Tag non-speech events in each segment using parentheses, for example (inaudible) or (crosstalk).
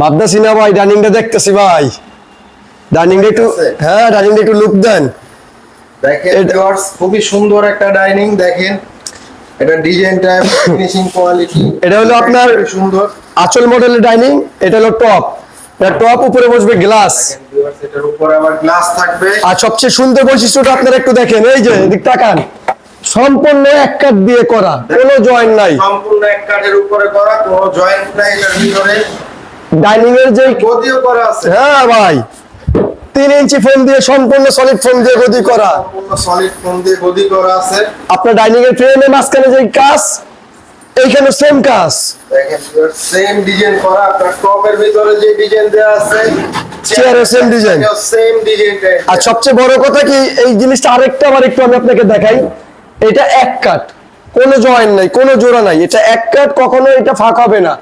ভাবতেছি না ভাই ডাইনিংটা দেখতেছি ভাই। ডাইনিংটা একটু হ্যাঁ ডাইনিংটা একটু লুক দেন। দেখেন খুবই সুন্দর একটা ডাইনিং দেখেন। এটা ফিনিশিং কোয়ালিটি (laughs) এটা হলো আপনার সুন্দর। আচল মডেলের ডাইনিং এটা হলো টপ এটা টপ উপরে বসবে গ্লাস এটার উপরে আবার গ্লাস থাকবে। আর সবচেয়ে সুন্দর বৈশিষ্ট্যটা আপনারা একটু দেখেন এই যে এদিক তাকান। সম্পূর্ণ এক কাঠ দিয়ে করা কোনো জয়েন্ট নাই। সম্পূর্ণ এক কাঠের উপরে করা কোনো জয়েন্ট নাই এটার ভিতরে। ডাইনিং এর যে গদিও করা আছে। হ্যাঁ ভাই তিন ইঞ্চি ফোম দিয়ে সম্পূর্ণ সলিড ফোম দিয়ে গদি করা। সম্পূর্ণ সলিড ফোম দিয়ে গদি করা আছে। আপনার ডাইনিং এর ফ্রেমের মাঝখানে যে কাজ এইখানে সেম কাজ। সেম ডিজাইন করা আপনার টপের ভিতরে যে ডিজাইন দেওয়া আছে চেয়ারের same design। সেম ডিজাইনটা আর সবচেয়ে বড় কথা কি এই জিনিসটা আরেকটা আবার একটু আমি আপনাকে দেখাই। এটা এক কাট কোনো জয়েন্ট নাই কোনো জোড়া নাই। এটা এক কাট কখনো এটা ফাঁক হবে না।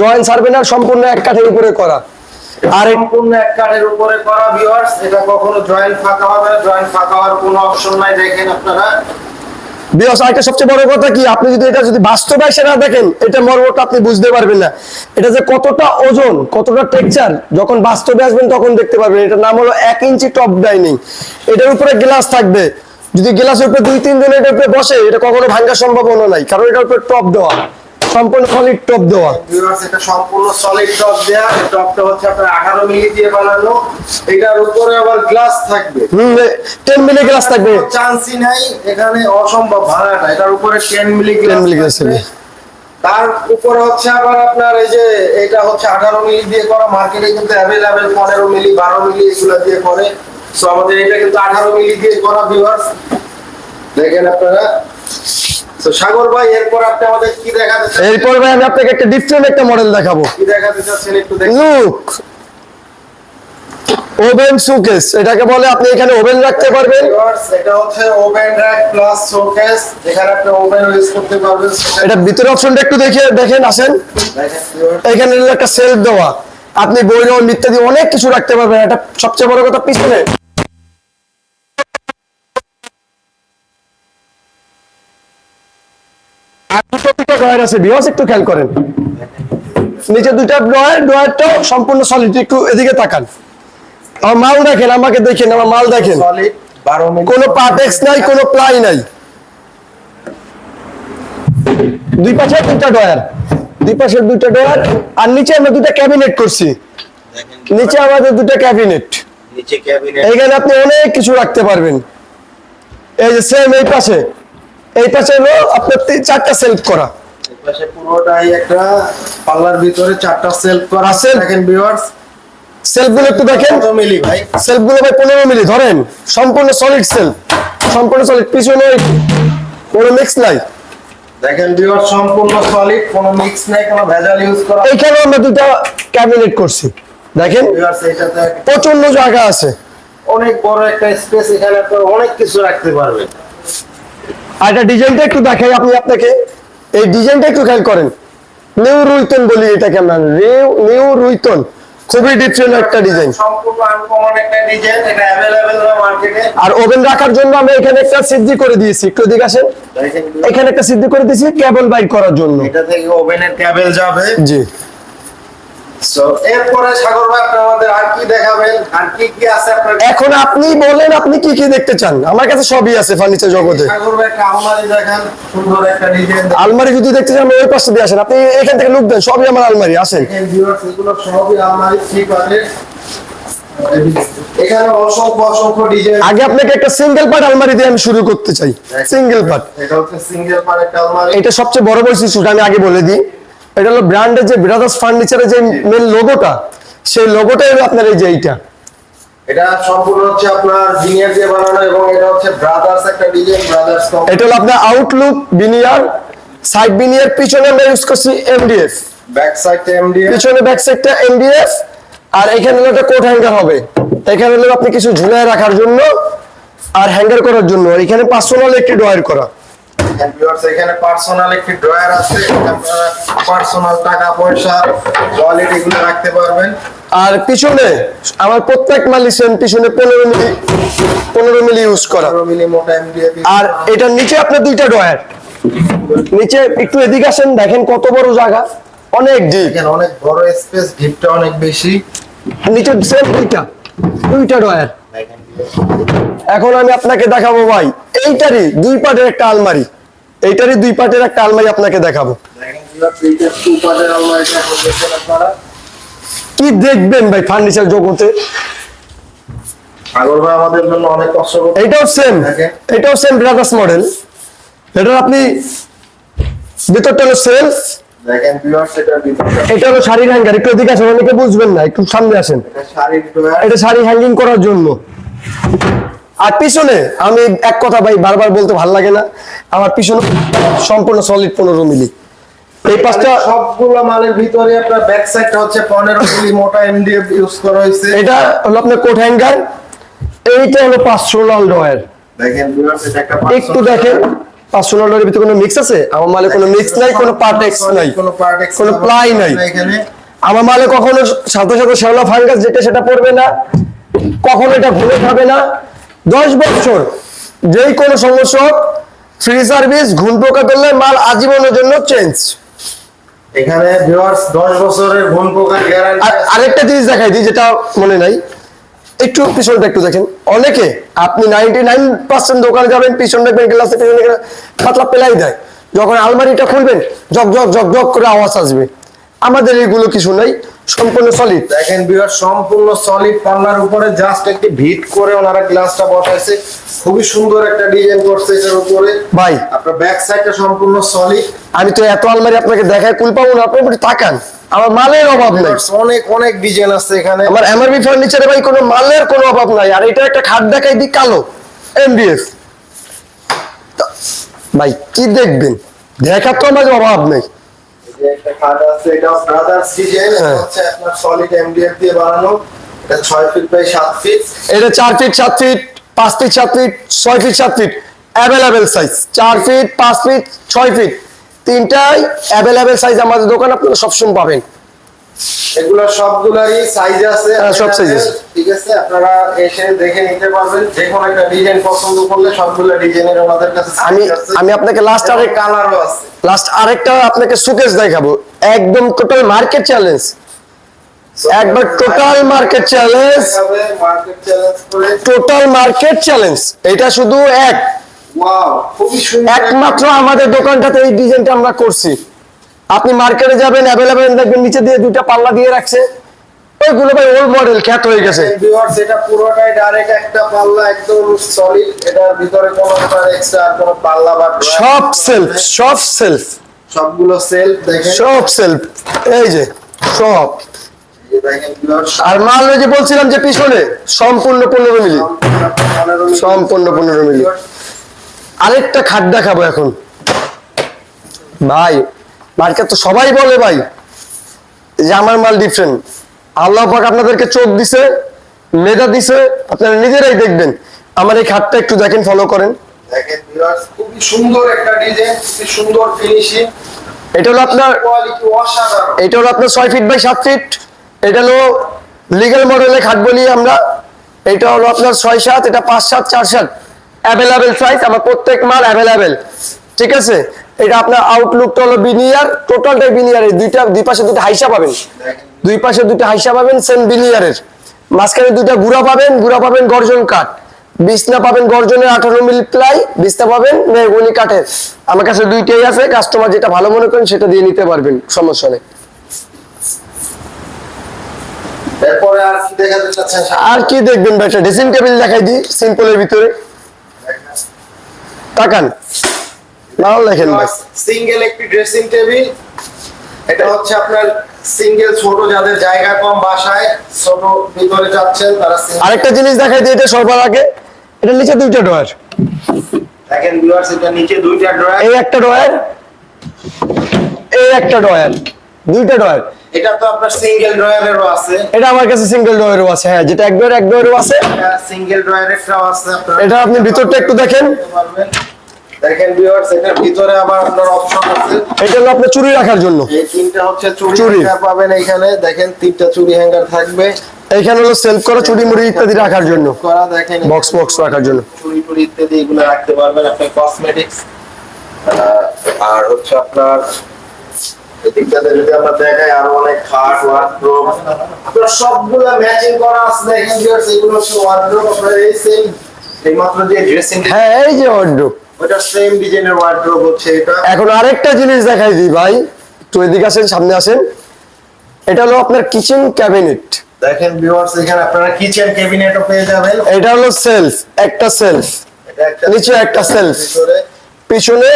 জয়েন্ট ছাড়বে না সম্পূর্ণ এক কাঠের উপরে করা। আর সম্পূর্ণ এক কাঠের উপরে করা ভিউয়ার্স এটা কখনো জয়েন্ট ফাঁকা হবে না জয়েন্ট ফাঁকা হওয়ার কোনো অপশন নাই দেখেন আপনারা। বিকজ আরেকটা সবচেয়ে বড় কথা কি? আপনি যদি এটা যদি বাস্তবে এসে দেখেন এটা মর্মটা আপনি বুঝতে পারবেন না। এটা যে কতটা ওজন কতটা টেক্সচার যখন বাস্তবে আসবেন তখন দেখতে পারবেন। এটার নাম হলো এক ইঞ্চি টপ ডাইনিং এটার উপরে গ্লাস থাকবে। যদি গ্লাসের উপরে দুই তিনজন এটার উপরে বসে এটা কখনো ভাঙ্গার সম্ভাবনা নাই কারণ এটার উপরে টপ দেওয়া। সম্পূর্ণ সলিড টপ দেওয়া। এটা সম্পূর্ণ সলিড টপ দেয়া। টপটা হচ্ছে আপনার 18 মিলি দিয়ে বানানো। এটার উপরে আবার গ্লাস থাকবে। হম মিলি গ্লাস থাকবে। চান্সই নাই এখানে অসম্ভব ভাড়াটা। এটার উপরে 10 মিলি 10 মিলি গ্লাস থাকবে। তার উপরে হচ্ছে আবার আপনার এই যে এটা হচ্ছে 18 মিলি দিয়ে করা। মার্কেটে কিন্তু অ্যাভেলেবেল 15 মিলি 12 মিলি এগুলো দিয়ে করে। সো আমাদের এটা কিন্তু 18 মিলি দিয়ে করা ভিউয়ার্স দেখেন আপনারা। তো সাগর ভাই এরপর আপনি আমাদের কি দেখাতে এরপর ভাই আমি আপনাকে একটা ডিফারেন্ট একটা মডেল দেখাবো। কি দেখাতে চাচ্ছেন একটু দেখুন। লুক ওভেন সুকেস এটাকে বলে আপনি এখানে ওভেন রাখতে পারবেন। এটা হচ্ছে ওভেন র্যাক প্লাস শোকেস যেখানে আপনি ওভেন ইউজ করতে পারবেন। এটা ভিতরে অপশনটা একটু দেখে দেখেন আসেন। এখানে একটা সেলফ দেওয়া। আপনি বইরন ইত্যাদি অনেক কিছু রাখতে পারবেন। এটা সবচেয়ে বড় কথা পিছনে। ড্রয়ার আছে বিহস একটু খেয়াল করেন। নিচে দুটা ড্রয়ার ড্রয়ারটাও সম্পূর্ণ সলিড একটু এদিকে তাকান। আমার মাল দেখেন আমাকে দেখেন আমার মাল দেখেন। Solid 12 কোনো পার্টেক্স নাই কোনো প্লাই নাই। দুই পাশে দুইটা ডয়ার দুই পাশে দুইটা ডয়ার আর নিচে আমরা দুইটা ক্যাবিনেট করছি। নিচে আমাদের দুটো ক্যাবিনেট এইখানে আপনি অনেক কিছু রাখতে পারবেন। এই যে সেম এই পাশে। এই পাশে হলো আপনার চারটা সেলফ করা। পাশে পুরোটাই একটা পাল্লার ভিতরে চারটা সেলফ করা আছে। দেখেন ভিউয়ার্স একটু দেখেন। মিলি ভাই। ভাই পনেরো মিলি ধরেন সম্পূর্ণ সলিড সেলফ সম্পূর্ণ সলিড পিছনে কোনো মিক্স নাই। দেখেন ভিউয়ার্স সম্পূর্ণ সলিড কোনো মিক্স নাই কোনো ভেজাল ইউজ করা এইখানে আমরা দুটা ক্যাবিনেট করছি। দেখেন ভিউয়ার্স এটাতে প্রচণ্ড জায়গা আছে। অনেক বড় একটা স্পেস এখানে আপনি অনেক কিছু রাখতে পারবেন। আর এটা ডিজাইনটা একটু দেখাই আপনি আপনাকে। এই ডিজাইনটা একটু খেয়াল করেন। নিউ রুইতন বলি এটাকে আমরা। নিউ নিউ রুইতন খুবই ডিফারেন্ট একটা ডিজাইন আর ওভেন রাখার জন্য আমরা এখানে একটা সিদ্ধি করে দিয়েছি। একটু দিকে আসেন। এখানে একটা সিদ্ধি করে দিয়েছি কেবল বাইর করার জন্য। এটা থেকে ওভেনের কেবল যাবে। জি। এখন আপনি বলেন আপনি কি কি দেখতে চান? আমার কাছে সবই আছে ফার্নিচার জগতে। আলমারি যদি দেখতে চান ওই পাশে দিয়ে আসেন। আপনি এখান থেকে লুক দেন সবই আমার আলমারি আসেন। আগে আপনাকে একটা সিঙ্গেল পার্ট আলমারি দিয়ে আমি শুরু করতে চাই। সিঙ্গেল পার্ট এটা সবচেয়ে বড় বৈশিষ্ট্যটা আমি আগে বলে দিই। এটা হলো ব্র্যান্ডের যে ব্রাদার্স ফার্নিচারের যে মেন লোগোটা সেই লোগোটাই হলো আপনার এই যে এইটা। এটা সম্পূর্ণ হচ্ছে আপনার জিনিয়ার দিয়ে বানানো এবং এটা হচ্ছে ব্রাদার্স একটা ডিজাইন ব্রাদার্স এটা হলো আপনার আউটলুক বিনিয়ার সাইড বিনিয়ার পিছনে আমরা ইউজ করছি এমডিএফ ব্যাক সাইড এমডিএফ পিছনে ব্যাক সাইডটা এমডিএফ আর এখানে হলো একটা কোট হ্যাঙ্গার হবে। এখানে হলো আপনি কিছু ঝুলায় রাখার জন্য আর হ্যাঙ্গার করার জন্য আর এখানে পার্সোনাল একটি ড্রয়ার করা। এখানে পার্সোনাল একটি ড্রয়ার আছে। আপনারা পার্সোনাল টাকা পয়সা ওয়ালেট এগুলো রাখতে পারবেন। আর পিছনে আমার প্রত্যেক মালিসেন পিছনে পনেরো মিলি পনেরো মিলি ইউজ করা। 15 মিলি মোটা আর এটার নিচে আপনার দুইটা ড্রয়ার নিচে একটু এদিকে আসেন দেখেন কত বড় জায়গা। অনেক ডিপ অনেক বড় স্পেস ডিপটা অনেক বেশি। নিচে সেম দুইটা দুইটা দেখেন। এখন আমি আপনাকে দেখাবো ভাই এইটারই দুই পাটের একটা আলমারি। এইটারই দুই পাটের একটা আলমারি আপনাকে দেখাবো। পার্টের কি দেখবেন ভাই ফার্নিচার জগতে? আমাদের জন্য অনেক কষ্ট করতে এটাও সেম. এটাও সেম ব্রাদার্স মডেল এটার আপনি ভিতরটা হলো সেলফ এটা হলো হ্যাঙ্গার একটু আসেন অনেকে বুঝবেন না একটু সামনে আসেন। এটা এটা শাড়ি হ্যাঙ্গিং করার জন্য। আর পিছনে আমি এক কথা ভাই বারবার বলতে ভালো লাগে না। আমার পিছনে সম্পূর্ণ সলিড পনেরো মিলি। এই পাঁচটা সবগুলো মালের ভিতরে আপনার ব্যাক সাইডটা হচ্ছে 15 মিলি মোটা এমডিএফ ইউজ করা হয়েছে। এটা হলো আপনার কোট হ্যাঙ্গার এইটা হলো পাঁচশো লাল ডয়ার দেখেন এটা একটা একটু দেখেন পাঁচশো লাল ডয়ারের ভিতরে কোনো মিক্স আছে? আমার মালে কোনো মিক্স নাই কোনো পার্ট এক্স নাই। কোনো পার্ট এক্স কোনো ply নাই। আমার মালে কখনো সাথে সাথে শ্যাওলা ফাঙ্গাস যেটা সেটা পড়বে না। কখনো এটা ভুলে খাবে না। দশ বছর। যেই কোনো সমস্যা হোক ফ্রি সার্ভিস ঘুম পোকা করলে মাল আজীবনের জন্য চেঞ্জ এখানে ভিউয়ার্স 10 বছরের ঘুম গ্যারান্টি আরেকটা জিনিস দেখাই দিই যেটা মনে নাই। একটু পিছনটা একটু দেখেন। অনেকে আপনি নাইনটি নাইন পার্সেন্ট দোকানে যাবেন পিছন দেখবেন গ্লাসে পিছনে পাতলা পেলাই দেয়। যখন আলমারিটা খুলবেন জক জক জক জক করে আওয়াজ আসবে। আমাদের এগুলো কিছু নাই সম্পূর্ণ সলিড দেখেন ভিউয়ার সম্পূর্ণ সলিড পাল্লার উপরে জাস্ট একটি ভিট করে ওনারা গ্লাসটা বসাইছে। খুবই সুন্দর একটা ডিজাইন করছে এটার উপরে। ভাই। আপনার ব্যাক সাইডটা সম্পূর্ণ সলিড আমি তো এত আলমারি আপনাকে দেখায় কুল পাবো না আপনি একটু তাকান। আমার মালের অভাব নাই। অনেক অনেক ডিজাইন আছে এখানে। আমার এমআরবি ফার্নিচারে ভাই কোনো মালের কোনো অভাব নাই আর এটা একটা খাট দেখাই দিই কালো এমবিএস ভাই কি দেখবেন? দেখার তো আমার অভাব নেই। যে একটা খাট আছে এটা ব্রাদার্স ডিজাইন হ্যাঁ। হচ্ছে আপনার সলিড এমডিএফ দিয়ে বানানো। এটা 6 ফিট বাই 7 ফিট এটা feet feet feet feet feet feet available size feet feet feet তিনটাই অ্যাভেলেবেল সাইজ আমাদের দোকানে আপনারা সবসময় পাবেন। এগুলো সবগুলারই সাইজ আছে। হ্যাঁ, সব size আছে। ঠিক আছে আপনারা এসে দেখে নিতে পারবেন। যে কোনো একটা ডিজাইন পছন্দ করলে সবগুলো ডিজাইনের আমাদের কাছে আমি আমি আপনাকে লাস্ট আরেক কালারও আছে। লাস্ট আরেকটা আপনাকে সুকেস দেখাবো। একদম টোটাল মার্কেট চ্যালেঞ্জ একবার total market challenge total market challenge এটা শুধু এক। একমাত্র আমাদের দোকানটাতে এই ডিজাইনটা আমরা করছি। আপনি মার্কেটে যাবেন অ্যাভেলেবেল দেখবেন নিচে দিয়ে দুইটা পাল্লা দিয়ে রাখছে। ওইগুলো ভাই ওল্ড মডেল খ্যাত হয়ে গেছে। ভিউয়ার্স এটা পুরোটাই ডাইরেক্ট একটা পাল্লা একদম সলিড এটার ভিতরে কোনো এক্সট্রা আর কোনো পাল্লা বা সব সেলফ সব সেলফ সবগুলো সেলফ দেখেন। সব সেলফ এই যে সব। আর মাল ওই যে বলছিলাম যে পিছনে সম্পূর্ণ পনেরো মিলি। সম্পূর্ণ 15 মিলি। আরেকটা খাট দেখাবো এখন। ভাই মার্কেট তো সবাই বলে ভাই যে আমার মাল ডিফারেন্ট আল্লাহ পাক আপনাদেরকে চোখ দিছে মেধা দিছে আপনারা নিজেরাই দেখবেন। আমার এই খাটটা একটু দেখেন ফলো করেন। দেখেন খুবই সুন্দর একটা ডিজাইন খুবই সুন্দর ফিনিশিং এটা হলো আপনার এটা হলো আপনার ছয় ফিট বাই সাত ফিট এটা হলো লিগেল মডেলে খাট বলি আমরা। এটা হলো আপনার ছয় সাত এটা পাঁচ সাত চার সাত। অ্যাভেলেবেল সাইজ আমার প্রত্যেক মাল অ্যাভেলেবেল ঠিক আছে? এটা আপনার আউটলুকটা হলো বিনিয়ার টোটালটাই বিনিয়ার এই দুইটা দুই পাশে দুটো হাইসা পাবেন। দুই পাশে দুটো হাইসা পাবেন সেম বিনিয়ারের মাঝখানে দুইটা গুড়া পাবেন গুড়া পাবেন গর্জন কাঠ। বিছনা পাবেন গর্জনের আঠারো মিল প্লাই বিছনা পাবেন মেহগুনি কাঠের। আমার কাছে দুইটাই আছে কাস্টমার যেটা ভালো মনে করেন সেটা দিয়ে নিতে পারবেন সমস্যা নেই। আর কি দেখবেন ড্রেসিং টেবিল দেখাই দিই সিম্পলের ভিতরে। তাকান। ভালো দেখেন ভাই। সিঙ্গেল একটি ড্রেসিং টেবিল এটা হচ্ছে আপনার সিঙ্গেল ছোট যাদের জায়গা কম বাসায় ছোট ভিতরে যাচ্ছেন তারা আরেকটা জিনিস দেখাই দিই এটা সবার আগে। এটা নিচে দুইটা ডয়ার দেখেন ভিউয়ার্স এটা নিচে দুইটা ড্রয়ার এই একটা ডয়ার এই একটা ডয়ার দুইটা ডয়ার এটা তো আপনার সিঙ্গেল ড্রয়ারেরও আছে। এটা আমার কাছে সিঙ্গেল ডয়ারও আছে হ্যাঁ যেটা এক ডয়ার এক ডয়ারও আছে। সিঙ্গেল ড্রয়ারেরটাও আছে আপনার। এটা আপনি ভিতরটা একটু দেখেন। দেখেন ভিউয়ার্স এটার ভিতরে আবার আপনার অপশন আছে। এটা হলো আপনার চুরি রাখার জন্য। এই তিনটা হচ্ছে চুড়ি। পাবেন এখানে। দেখেন তিনটা চুড়ি হ্যাঙ্গার থাকবে। এইখানে হলো সেলফ করা চুরি মুড়ি ইত্যাদি রাখার জন্য। করা দেখেন বক্স বক্স রাখার জন্য। চুড়ি টুড়ি ইত্যাদি এগুলো রাখতে পারবেন আপনার কসমেটিক্স আর হচ্ছে আপনার এদিকটাতে যদি আমরা দেখাই আরও অনেক খাট ওয়ার্ড্রোব আপনার সবগুলো ম্যাচিং করা আছে। দেখেন ভিউয়ার্স এগুলো হচ্ছে ওয়ার্ড্রোব আপনার এই সেম এইমাত্র যে ড্রেসিং হ্যাঁ এই যে ওয়ার্ড্রোব ওটা সেম ডিজাইনের ওয়ার্ড্রোব হচ্ছে এটা। এখন আরেকটা জিনিস দেখাই দিই ভাই। একটু এদিকে আসেন সামনে আসেন। এটা হলো আপনার কিচেন ক্যাবিনেট দেখেন ভিউয়ার্স এখানে আপনারা কিচেন ক্যাবিনেটও পেয়ে যাবেন। এটা হলো সেলফ একটা সেলফ নিচে একটা সেলফ পিছনে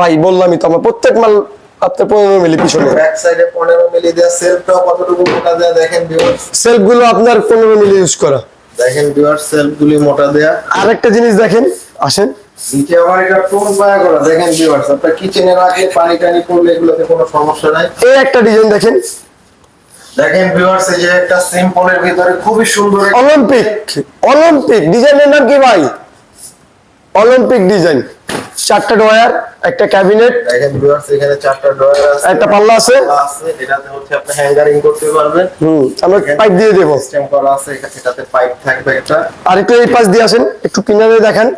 ভাই বললামই তো আমার প্রত্যেক মাল আপনার পনেরো মিলি পিছনে। ব্যাক সাইডে 15 মিলি দেওয়া সেলফটাও কতটুকু মোটা দেয়া দেখেন ভিউয়ার্স সেলফগুলো আপনার পনেরো মিলি ইউজ করা। দেখেন ভিউয়ার্স সেলফগুলি মোটা দেয়া। আরেকটা জিনিস দেখেন আসেন। নিচে আবার এটা টোন পায়া করা দেখেন ভিউয়ার্স আপনার কিচেনে রাখলে পানি টানি পড়লে এগুলোতে কোনো সমস্যা নাই। এই একটা ডিজাইন দেখেন। দেখেন ভিউয়ার্স এই যে একটা সিম্পলের ভিতরে খুবই সুন্দর অলিম্পিক অলিম্পিক ডিজাইনের নাম কি ভাই? অলিম্পিক ডিজাইন চারটা ডয়ার একটা ক্যাবিনেট দেখেন ভিউয়ার্স এখানে চারটা ড্রয়ার আছে। একটা পাল্লা আছে। আছে এটাতে হচ্ছে আপনি হ্যাঙ্গারিং করতে পারবেন। হুম আমরা পাইপ দিয়ে দেবো। সিস্টেম করা আছে এটা- এটাতে পাইপ থাকবে একটা। আর একটু এই পাশ দিয়ে আসেন একটু কিনারে দেখেন।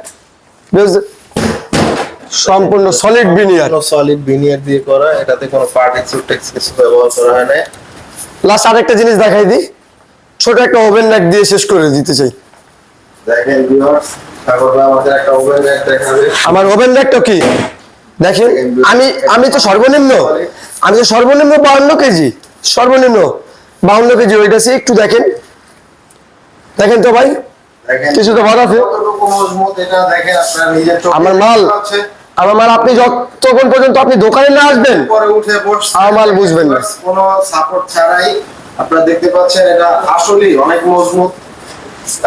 সম্পূর্ণ সলিড বিনিয়ার সলিড ভিনিয়ার দিয়ে করা এটাতে কোনো পার্টিক্স টেক্স কিছু ব্যবহার করা হয় না লাস্ট আরেকটা জিনিস দেখাই দিই ছোট একটা ওভেন র্যাক দিয়ে শেষ করে দিতে চাই। দেখেন ভিউয়ার্স তারপরে আমাদের একটা ওভেন র্যাক দেখাবে। আমার ওভেন র্যাকটা কি? দেখেন আমি আমি তো সর্বনিম্ন আমি তো সর্বনিম্ন বাউন্ন কেজি সর্বনিম্ন বাউন্ন কেজি ওইটা সে একটু দেখেন। দেখেন তো ভাই দেখেন কিছুটা ভালো আছে? আমার মাল আমার মাল আপনি যতক্ষণ পর্যন্ত আপনি দোকানে না আসবেন পরে উঠে বসছে আমার মাল বুঝবেন না। কোনো সাপোর্ট ছাড়াই আপনারা দেখতে পাচ্ছেন এটা আসলেই অনেক মজবুত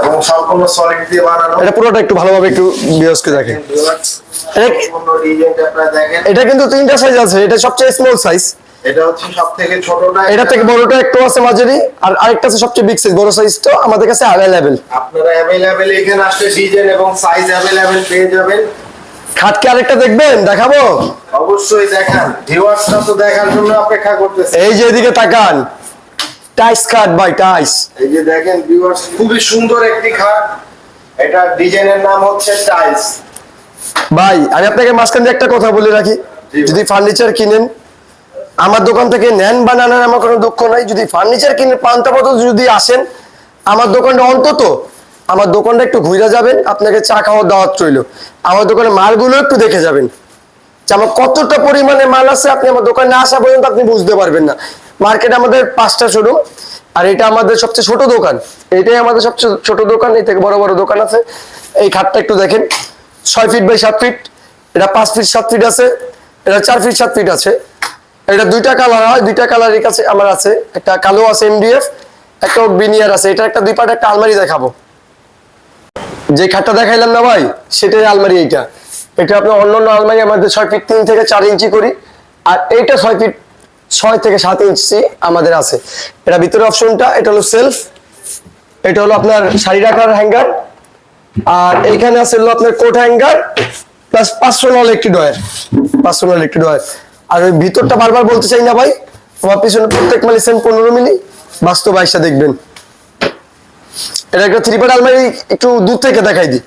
এবং সম্পূর্ণ সলিড দিয়ে বানানো। এটা পুরোটা একটু ভালোভাবে একটু বিয়সকে দেখেন। এটা কি- সম্পূর্ণ ডিজাইনটা আপনারা দেখেন। এটা কিন্তু তিনটা সাইজ আছে এটা সবচেয়ে স্মল সাইজ এটা হচ্ছে সব থেকে ছোটটা এটা থেকে বড়টা একটু আছে মাঝারি আর আরেকটা আছে সবচেয়ে বিগ সাইজ বড় সাইজটা আমাদের কাছে আপনারা এখানে আসলে ডিজাইন এবং সাইজ পেয়ে যাবেন। আরেকটা দেখবেন দেখাবো? অবশ্যই দেখান। ভিউয়ার্সরা তো দেখার জন্য অপেক্ষা করতেছে। এই যে এদিকে তাকান। টাইস খাট ভাই টাইস এই যে দেখেন ভিউয়ার্স খুবই সুন্দর একটি খাট। এটা ডিজাইনের নাম হচ্ছে টাইলস ভাই আমি আপনাকে মাঝখান দিয়ে একটা কথা বলে রাখি। যদি ফার্নিচার কিনেন আমার দোকান থেকে নেন বা না নেন আমার কোনো দুঃখ নাই। যদি ফার্নিচার কিনে পান্তা পথ যদি আসেন, আমার দোকানটা অন্তত, আমার দোকানটা একটু ঘুরে যাবেন, আপনাকে চা খাওয়ার দাওয়াত রইল। আমার দোকানে মালগুলো একটু দেখে যাবেন। যে আমার কতটা পরিমাণে মাল আছে আপনি আমার দোকানে আসা পর্যন্ত আপনি বুঝতে পারবেন না। মার্কেট আমাদের পাঁচটা শোরুম আর এটা আমাদের সবচেয়ে ছোট দোকান। এটাই আমাদের সবচেয়ে ছোট দোকান, এই থেকে বড় বড় দোকান আছে। এই খাটটা একটু দেখেন, ছয় ফিট বাই সাত ফিট এটা পাঁচ ফিট সাত ফিট আছে, এটা চার ফিট সাত ফিট আছে। এটা দুইটা কালার হয়, দুইটা কালারের কাছে আমার আছে। একটা কালো আছে এমডিএফ একটা বিনিয়ার আছে। এটা একটা দুই পাট একটা আলমারি দেখাবো। যে খাটটা দেখাইলাম না ভাই, সেটাই আলমারি এইটা। এটা আপনার অন্যান্য আলমারি আমাদের ছয় ফিট তিন থেকে চার ইঞ্চি করি। আর এইটা ছয় ফিট ছয় থেকে সাত ইঞ্চি আমাদের আছে। এটা ভিতরে অপশনটা, এটা হলো সেলফ এটা হলো আপনার শাড়ি রাখার হ্যাঙ্গার আর এইখানে আছে হলো আপনার কোট হ্যাঙ্গার প্লাস পার্সোনাল একটি ডয়ার পার্সোনাল একটি ডয়ার আর ওই ভিতরটা বারবার বলতে চাই না ভাই। আমার পিছনে প্রত্যেক মালি সেম পনেরো মিলি। বাস্তব আইসা দেখবেন। এটা একটা থ্রি পার্ট আলমারি একটু দূর থেকে দেখাই দিই।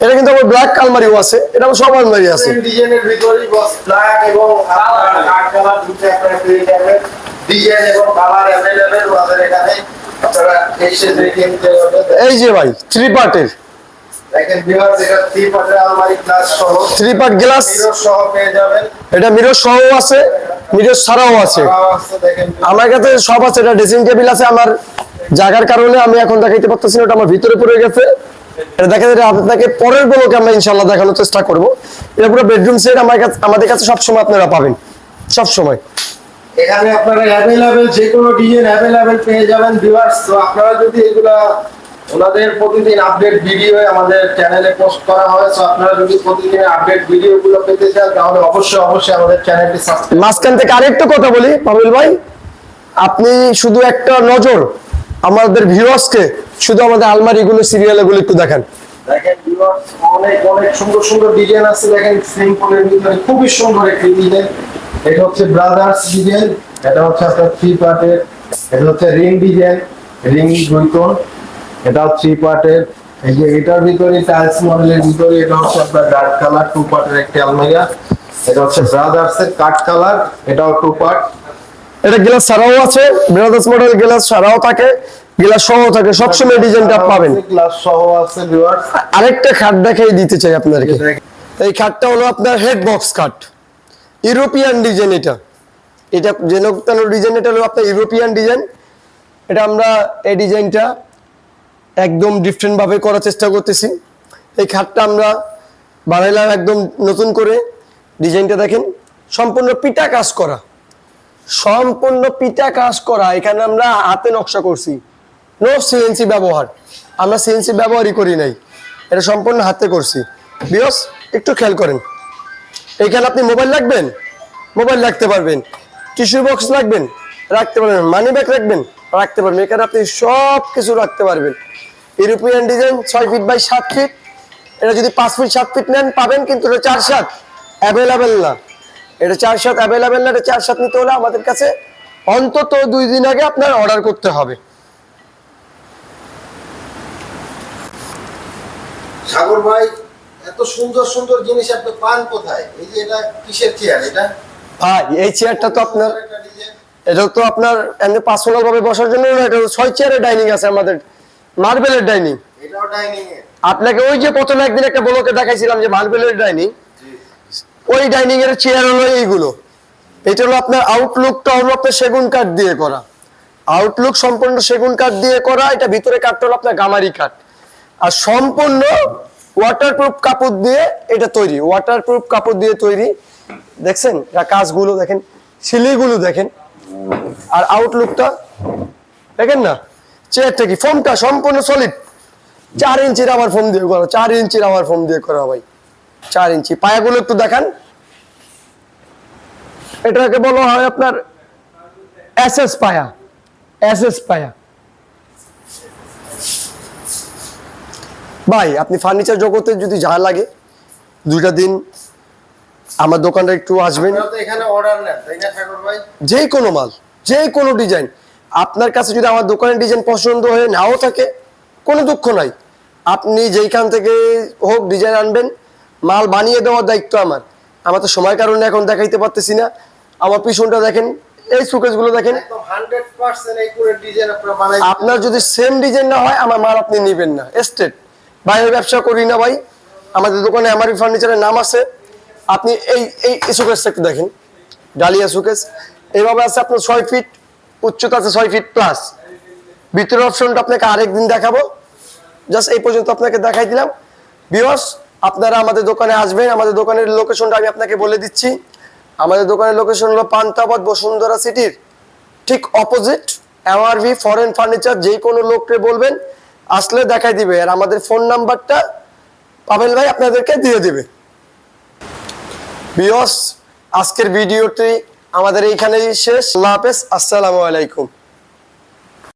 এটা কিন্তু আমার ব্ল্যাক আলমারিও আছে। এটা আমার সব আলমারি আছে। ডিজাইনের ভিতরেই বস ব্ল্যাক এবং কাঠ কালার দুটো আপনারা পেয়ে যাবেন ডিজাইন এবং কালার অ্যাভেলেবেল আমাদের এখানে আপনারা এসে দেখে নিতে পারবেন। এই যে ভাই থ্রি পার্টের দেখেন ভিউয়ার্স এটা থ্রি পার্টের আলমারি গ্লাস সহ। থ্রি পার্ট গ্লাস মিরর সহ পেয়ে যাবেন। এটা মিরর সহ আছে মিরর ছাড়াও আছে। আমার কাছে সব আছে এটা ড্রেসিং টেবিল আছে আমার জায়গার কারণে আমি এখন দেখাইতে পারতেছি না ওটা আমার ভিতরে পড়ে গেছে। এটা দেখা যায় আপনাকে পরের গুলোকে আমরা ইনশাল্লাহ দেখানোর চেষ্টা করব। এটা পুরো বেডরুম সেট আমার কাছে আমাদের কাছে সবসময় আপনারা পাবেন। সবসময়। এখানে আপনারা অ্যাভেলেবেল যে কোনো ডিজাইন অ্যাভেলেবেল পেয়ে যাবেন ভিউয়ার্স তো আপনারা যদি এগুলা ওনাদের প্রতিদিন আপডেট ভিডিও আমাদের চ্যানেলে পোস্ট করা হয় তো আপনারা যদি প্রতিদিন আপডেট ভিডিওগুলো পেতে চান তাহলে অবশ্যই অবশ্যই আমাদের চ্যানেলটি সাবস্ক্রাইব মাঝখান থেকে আরেকটু কথা বলি পাবেল ভাই। আপনি শুধু একটা নজর আমাদের ভিউয়ার্সকে শুধু আমাদের আলমারিগুলো সিরিয়ালগুলো একটু দেখান। দেখেন ভিউয়ার্স অনেক অনেক সুন্দর সুন্দর ডিজাইন আছে দেখেন সিম্পলের ভিতরে খুবই সুন্দর একটি ডিজাইন এটা হচ্ছে ব্রাদার্স ডিজাইন এটা হচ্ছে আপনার থ্রি পার্টের এটা হচ্ছে রিং ডিজাইন রিং দুইকোণ এটা থ্রি পার্টের এই যে এটার ভিতরে টাইলস মডেলের ভিতরে এটা হচ্ছে আপনার ডার্ক কালার টু পার্টের একটি আলমারিয়া। এটা হচ্ছে ব্রাদার্স এর কাট কালার এটাও টু পার্ট এটা গ্লাস ছাড়াও আছে ব্রাদার্স মডেল গ্লাস ছাড়াও থাকে গ্লাস সহ থাকে সবসময় ডিজাইনটা পাবেন। গ্লাস সহ আছে ভিউয়ার্স আরেকটা খাট দেখাই দিতে চাই আপনাদেরকে। এই খাটটা হলো আপনার হেড বক্স খাট। ইউরোপিয়ান ডিজাইন এটা। এটা যেন ডিজাইন এটা হলো আপনার ইউরোপিয়ান ডিজাইন এটা আমরা এই ডিজাইনটা একদম ডিফারেন্ট ভাবে করার চেষ্টা করতেছি। এই খাটটা আমরা বানাইলাম একদম নতুন করে। ডিজাইনটা দেখেন, সম্পূর্ণ পিটা কাজ করা। সম্পূর্ণ পিটা কাজ করা। এখানে আমরা হাতে নকশা করছি। নো সিএনসি ব্যবহার। আমরা সিএনসি ব্যবহারই করি নাই। এটা সম্পূর্ণ হাতে করছি। বিয়স একটু খেয়াল করেন। এইখানে আপনি মোবাইল রাখবেন? মোবাইল রাখতে পারবেন। টিস্যু বক্স রাখবেন? রাখতে পারবেন। মানি ব্যাগ রাখবেন? রাখতে পারবেন। এখানে আপনি সব কিছু রাখতে পারবেন। ইউরোপিয়ান ডিজাইন ছয় ফিট বাই সাত ফিট এটা যদি পাঁচ ফিট সাত ফিট নেন পাবেন কিন্তু এটা চার সাত। অ্যাভেলেবেল না। এটা চার সাত অ্যাভেলেবেল না এটা চার সাত নিতে হলে আমাদের কাছে অন্তত দুই দিন আগে আপনার অর্ডার করতে হবে। সাগর ভাই এত সুন্দর সুন্দর জিনিস আপনি পান কোথায়? এই যে এটা কিসের চেয়ার এটা? ভাই এই চেয়ারটা তো আপনার এটা তো আপনার এমনি পার্সোনাল ভাবে বসার জন্য না এটা ছয় চেয়ারের ডাইনিং আছে আমাদের। মার্বেলের ডাইনিং? এটাও ডাইনিং। আপনাকে ওই যে প্রথমে একদিন একটা ব্লকে দেখাইছিলাম যে মার্বেলের ডাইনিং? ওই ডাইনিং এর চেয়ার হলো এইগুলো। এটা হলো আপনার আউটলুকটা হলো আপনার সেগুন কাঠ দিয়ে করা। আউটলুক সম্পূর্ণ সেগুন কাঠ দিয়ে করা এটা ভিতরে কাঠটা হলো আপনার গামারি কাঠ। আর সম্পূর্ণ ওয়াটারপ্রুফ কাপড় দিয়ে এটা তৈরি ওয়াটারপ্রুফ কাপড় দিয়ে তৈরি। দেখছেন? কাজগুলো দেখেন সিলিগুলো দেখেন। আর আউটলুকটা দেখেন না? চেয়ারটা কি ফোমটা সম্পূর্ণ সলিড চার ইঞ্চির আমার ফোম দিয়ে করা চার ইঞ্চির আমার ফোম দিয়ে করা ভাই। চার ইঞ্চি। পায়াগুলো একটু দেখান। এটাকে বলা হয় আপনার এসএস পায়া। এসএস পায়া। ভাই আপনি ফার্নিচার জগতে যদি যা লাগে দুইটা দিন আমার দোকানটা একটু আসবেন। যে কোনো মাল যে কোনো ডিজাইন আপনার কাছে যদি আমার দোকানের ডিজাইন পছন্দ হয়ে নাও থাকে কোনো দুঃখ নাই। আপনি যেইখান থেকে হোক ডিজাইন আনবেন মাল বানিয়ে দেওয়ার দায়িত্ব আমার। আমার তো সময় কারণে এখন দেখাইতে পারতেছি না। আমার পিছনটা দেখেন এই সুকেসগুলো দেখেন। একদম 100% এই করে ডিজাইন আপনারা যদি সেম ডিজাইন না হয় আমার মাল আপনি নেবেন না। এস্টেট বাইরের ব্যবসা করি না ভাই। আমাদের দোকানে এমআরপি ফার্নিচারের নাম আছে। আপনি এই এই সুকেসটা একটু দেখেন। ডালিয়া সুকেস এইভাবে আছে আপনার ছয় ফিট উচ্চতা আছে ছয় ফিট প্লাস ভিতরের অপশনটা আপনাকে আরেকদিন দেখাবো। জাস্ট এই পর্যন্ত আপনাকে দেখাই দিলাম। বিয়স আপনারা আমাদের দোকানে আসবেন। আমাদের দোকানের লোকেশনটা আমি আপনাকে বলে দিচ্ছি। আমাদের দোকানের লোকেশন হলো পান্তাবাদ বসুন্ধরা সিটির ঠিক অপোজিট এমআরভি ফরেন ফার্নিচার যে কোনো লোককে বলবেন, আসলে দেখাই দিবে। আর আমাদের ফোন নাম্বারটা পাবেল ভাই আপনাদেরকে দিয়ে দিবে। বিয়স আজকের ভিডিওটি আমাদের এইখানেই শেষ। আল্লাহ হাফেজ। আসসালামু আলাইকুম।